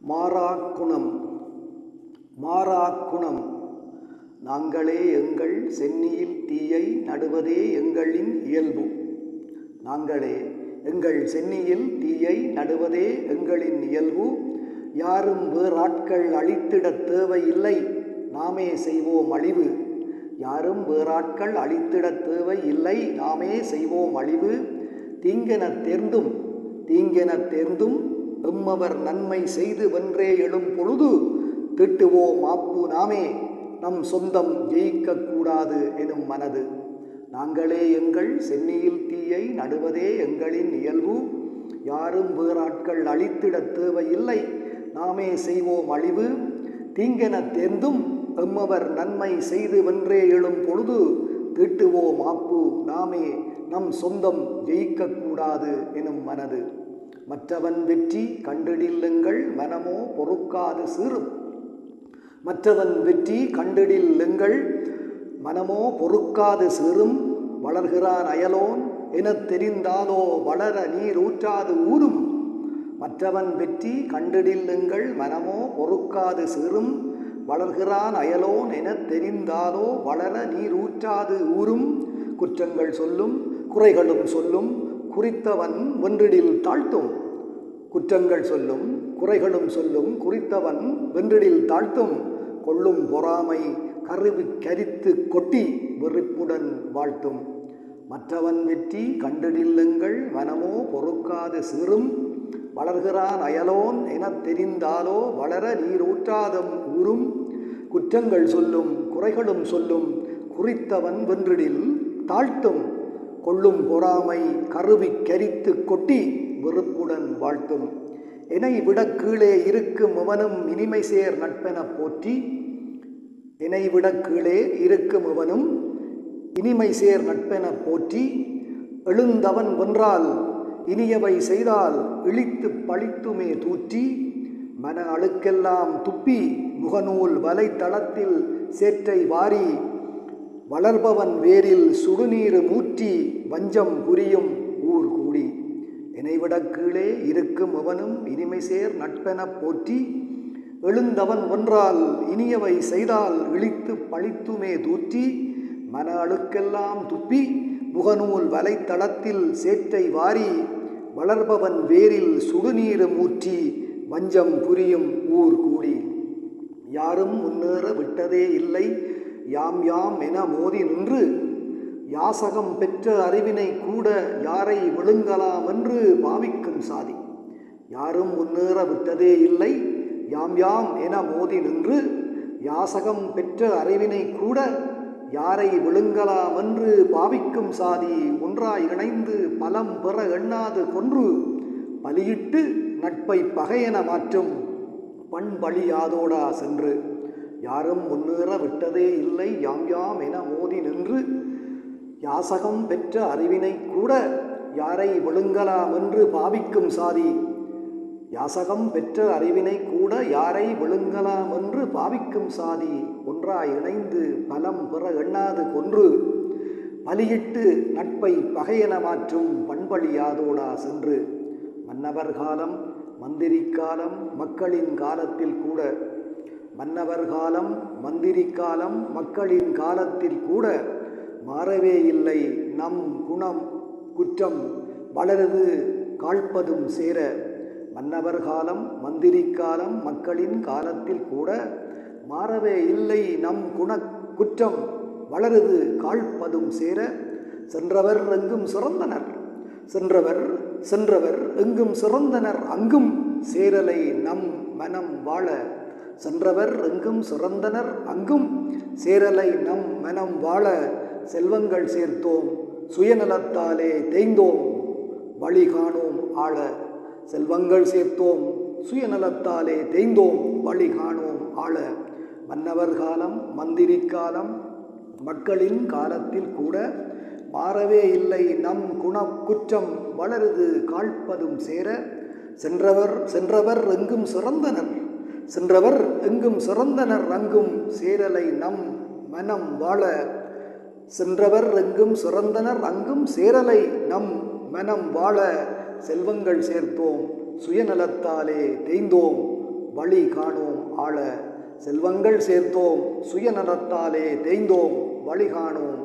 மாறாக்குணம். மாறாக்குணம். நாங்களே எங்கள் சென்னியில் தீயை நடுவதே எங்களின் இயல்பு. நாங்களே எங்கள் சென்னியில் தீயை நடுவதே எங்களின் இயல்பு. யாரும் வேறாட்கள் அழித்திடத் தேவையில்லை. நாமே செய்வோம் அழிவு. யாரும் வேறாட்கள் அழித்திடத் தேவையில்லை. நாமே செய்வோம் அழிவு. தீங்கெனத் தேர்ந்தும் தீங்கெனத் தேர்ந்தும் எம்மவர் நன்மை செய்து வென்றே எழும் பொழுது திட்டுவோம் மாப்பு நாமே நம் சொந்தம் ஜெயிக்கக்கூடாது எனும் மனது. நாங்களே எங்கள் சென்னியில் தீயை நடுவதே எங்களின் இயல்பு. யாரும் வேறாட்கள் அழித்திட தேவையில்லை. நாமே செய்வோம் அழிவு. தீங்கெனத் தேர்ந்தும் எம்மவர் நன்மை செய்து வென்றே எழும் பொழுது தீட்டுவோம் ஆப்பு நாமே நம் சொந்தம் ஜெயிக்கக்கூடாது எனும் மனது. மற்றவன் வெற்றி கண்டிடில்லுங்கள் மனமோ பொறுக்காது சீறும் மற்றவன் வெற்றி கண்டிடில்லுங்கள் மனமோ பொறுக்காது சிறும் வளர்கிறான் அயலோன் எனத் தெரிந்தாலோ வளர நீர் ஊற்றாது ஊறும் மற்றவன் வெற்றி கண்டிடில்லுங்கள் மனமோ பொறுக்காது சிறும் வளர்கிறான் அயலோன் எனத் தெரிந்தாலோ வளர நீர் ஊற்றாது ஊறும் குற்றங்கள் சொல்லும் குறைகளும் சொல்லும். குறித்தவன் வென்றிடில் தாழ்த்தும். குற்றங்கள் சொல்லும் குறைகளும் சொல்லும் குறித்தவன் வென்றிடில் தாழ்த்தும். கொள்ளும் பொறாமை கருவி கரித்து கொட்டி வெறுப்புடன் வாழ்த்தும். மற்றவன் வெற்றி கண்டிடில்லுங்கள் மனமோ பொறுக்காது சிறும். வளர்கிறான் அயலோன் எனத் தெரிந்தாலோ வளர நீரூற்றாதம் ஊறும். குற்றங்கள் சொல்லும் குறைகளும் சொல்லும் குறித்தவன் வென்றிடில் தாழ்த்தும். கொள்ளும் பொறாமை கருவி கரித்து கொட்டி வெறுப்புடன் வாழ்த்தும். என்னை விட கீழே இருக்கும் அவனும் இனிமை சேர் நட்பென போற்றி என்னை விட கீழே இருக்கும் அவனும் இனிமை சேர் நட்பென போற்றி எழுந்தவன் வென்றால் இனியவை செய்தால் இழித்து பழித்துமே தூற்றி மன அழுக்கெல்லாம் துப்பி முகநூல் வலைத்தளத்தில் சேற்றை வாரி வளர்பவன் வேரில் சுடுநீர் மூற்றி வஞ்சம் புரியும் ஊர் கூடி. இணைவிடக் கீழே இருக்கும் அவனும் இனிமை சேர் நட்பெனப் போற்றி எழுந்தவன் ஒன்றால் இனியவை செய்தால் இழித்து பழித்துமே தூற்றி மன அழுக்கெல்லாம் துப்பி முகநூல் வலைத்தளத்தில் சேற்றை வாரி வளர்பவன் வேரில் சுடுநீர் மூற்றி வஞ்சம் புரியும் ஊர் கூடி. யாரும் முன்னேற விட்டதே இல்லை யாம் யாம் என மோதி நின்று யாசகம் பெற்ற அறிவினை கூட யாரை விழுங்கலாம் என்று பாவிக்கும் சாதி. யாரும் முன்னேற விட்டதே இல்லை. யாம் யாம் என மோதி நின்று யாசகம் பெற்ற அறிவினை கூட யாரை விழுங்கலாம் என்று பாவிக்கும் சாதி ஒன்றாய் இணைந்து பலம் பெற எண்ணாது கொன்று பலியிட்டு நட்பை பகையென மாற்றும் பண்பழியாதோடா சென்று. யாரும் முன்னேற விட்டதே இல்லை. யாம் யாம் என மோதி நின்று யாசகம் பெற்ற அறிவினை கூட யாரை விழுங்கலாம் என்று பாவிக்கும் சாதி. யாசகம் பெற்ற அறிவினை கூட யாரை விழுங்கலாம் என்று பாவிக்கும் சாதி. ஒன்றாய் இணைந்து பலம் பெற எண்ணாது கொன்று பலியிட்டு நட்பை பகையென மாற்றும் பண்பழியாதோடா சென்று. மன்னவர் காலம் மந்திரி காலம் மக்களின் காலத்தில் கூட மன்னவர் காலம் மந்திரி காலம் மக்களின் காலத்தில் கூட மாறவே இல்லை. நம் குணம் குற்றம் வளரது காழ்ப்பதும் சேர மன்னவர் காலம் மந்திரி காலம் மக்களின் காலத்தில் கூட மாறவே இல்லை. நம் குண குற்றம் வளரது காழ்ப்பதும் சேர சென்றவர் எங்கும் சிறந்தனர். சென்றவர் சென்றவர் எங்கும் சிறந்தனர். அங்கும் சேரலை நம் மனம் வாழ சென்றவர் எங்கும் சிறந்தனர் அங்கும் சேரலை நம் மனம் வாழ செல்வங்கள் சேர்த்தோம். சுயநலத்தாலே தேய்ந்தோம். வழி காணோம் ஆழ செல்வங்கள் சேர்த்தோம். சுயநலத்தாலே தேய்ந்தோம். வழி காணோம் ஆழ மன்னவர் காலம் மந்திரி காலம் மக்களின் காலத்தில் கூட மாறவே இல்லை. நம் குண குற்றம் வளருது காழ்ப்பதும் சேர சென்றவர் சென்றவர் எங்கும் சிறந்தனர் சென்றவர் எங்கும் சிறந்தனர் அங்கும் சேரலை நம் மனம் வாழ. சென்றவர் எங்கும் சிறந்தனர் அங்கும் சேரலை நம் மனம் வாழ. செல்வங்கள் சேர்த்தோம் சுயநலத்தாலே தேய்ந்தோம் வழி காணோம் ஆள. செல்வங்கள் சேர்த்தோம் சுயநலத்தாலே தேய்ந்தோம் வழி காணோம்